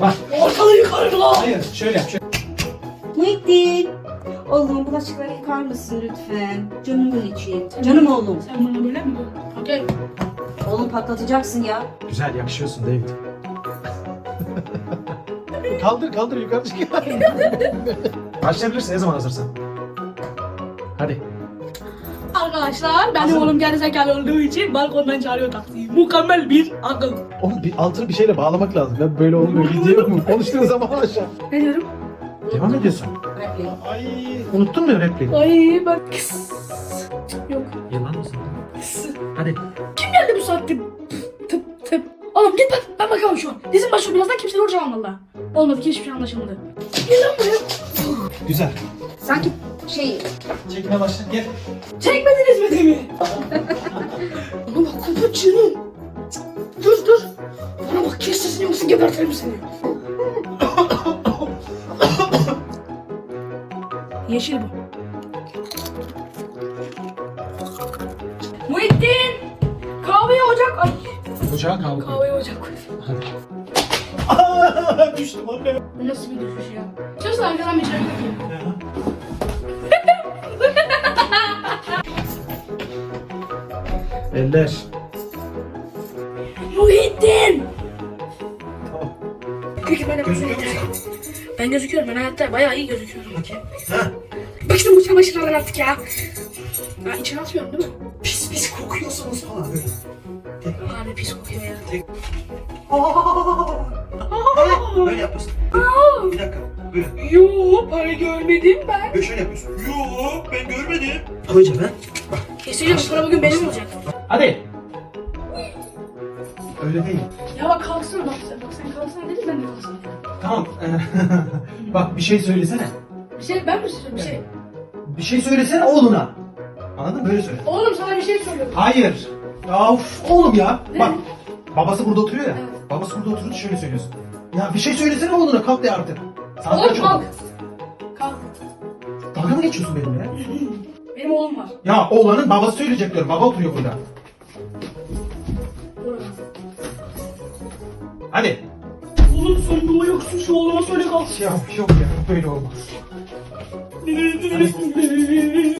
Hayır şöyle yap. Şöyle. Muhittin. Oğlum bulaşıkları yıkar mısın lütfen? Canımın için. Canım oğlum. Sen bana böyle mi? Okey. Oğlum patlatacaksın ya. Güzel yakışıyorsun David. kaldır kaldır yukarı çık. Başlayabilirsin ne zaman hazırsan. Hadi. Arkadaşlar benim oğlum gerizekalı olduğu için balkondan çağırıyor taksiyi. Mükemmel bir akıl. Oğlum bir altını bir şeyle bağlamak lazım. Ben böyle olmuyor. Gidiyor mu? Konuştuğun zaman aşağı. Ne diyorum? Devam ediyorsun. Repliği. Ay. Unuttun mu repliği? Ay bak. Yok. Yılan mısın? Hadi. Kim geldi bu saatte? Tıp tıp. Oğlum git bak. Ben bakalım şu an. Dizin başlıyor birazdan kimseyi vuracağım valla. Olmadı ki hiçbir şey anlaşılmadı. Gel lan buraya. Güzel. Sanki şey Çekmeye başla. Gel. Çekmediniz mi demin? Bana bak kapuçino. Dur dur. Bana bak kes sesini yoksa gebertirim seni. Yeşil bu. Muhittin! Kahveye ocak... Ay Ocağa kaldı. kahveye ocak koy. Düştüm anne. Bu nasıl bir düşüş ya? Sırf arkadan bir çay dökeyim. Eller. Muhittin! Tamam. Peki ben de Gözüküyor musun? Ben gözüküyorum. Ben hayatta bayağı iyi gözüküyorum. Bak işte bu çamaşırlardan artık ya. Ya içine atmıyorum değil mi? Pis pis kokuyorsunuz falan böyle. Harbi pis kokuyor ya. Böyle yapıyorsun. Bir dakika. Böyle. Yo para görmedim ben. Böyle şöyle yapıyorsun. Yoo ben görmedim. Koyacağım ha. Keseceğim para bugün benim olacak. Hadi. Öyle değil. Ya bak kalksana bak sen. Bak sen kalksana dedin ben de kalksana. Tamam. Bak bir şey söylesene. Bir şey ben mi söylüyorum bir şey? Bir şey söylesene oğluna. Anladın mı? Böyle söyle. Oğlum sana bir şey söylüyorum. Hayır. Ya of oğlum ya. Bak. Babası burada oturuyor ya. Evet. Babası burada oturunca şöyle söylüyorsun. Ya bir şey söylesene oğluna kalk de artık. Saat Oğlum kaç oldu? kalk. Kalk. Dalga mı geçiyorsun benimle? Benim oğlum var. Ya oğlanın babası söyleyecek diyorum. Baba oturuyor burada. Hadi. Oğlum sen buna yoksun şu oğluma söyle kalk. Ya yok ya böyle olmaz.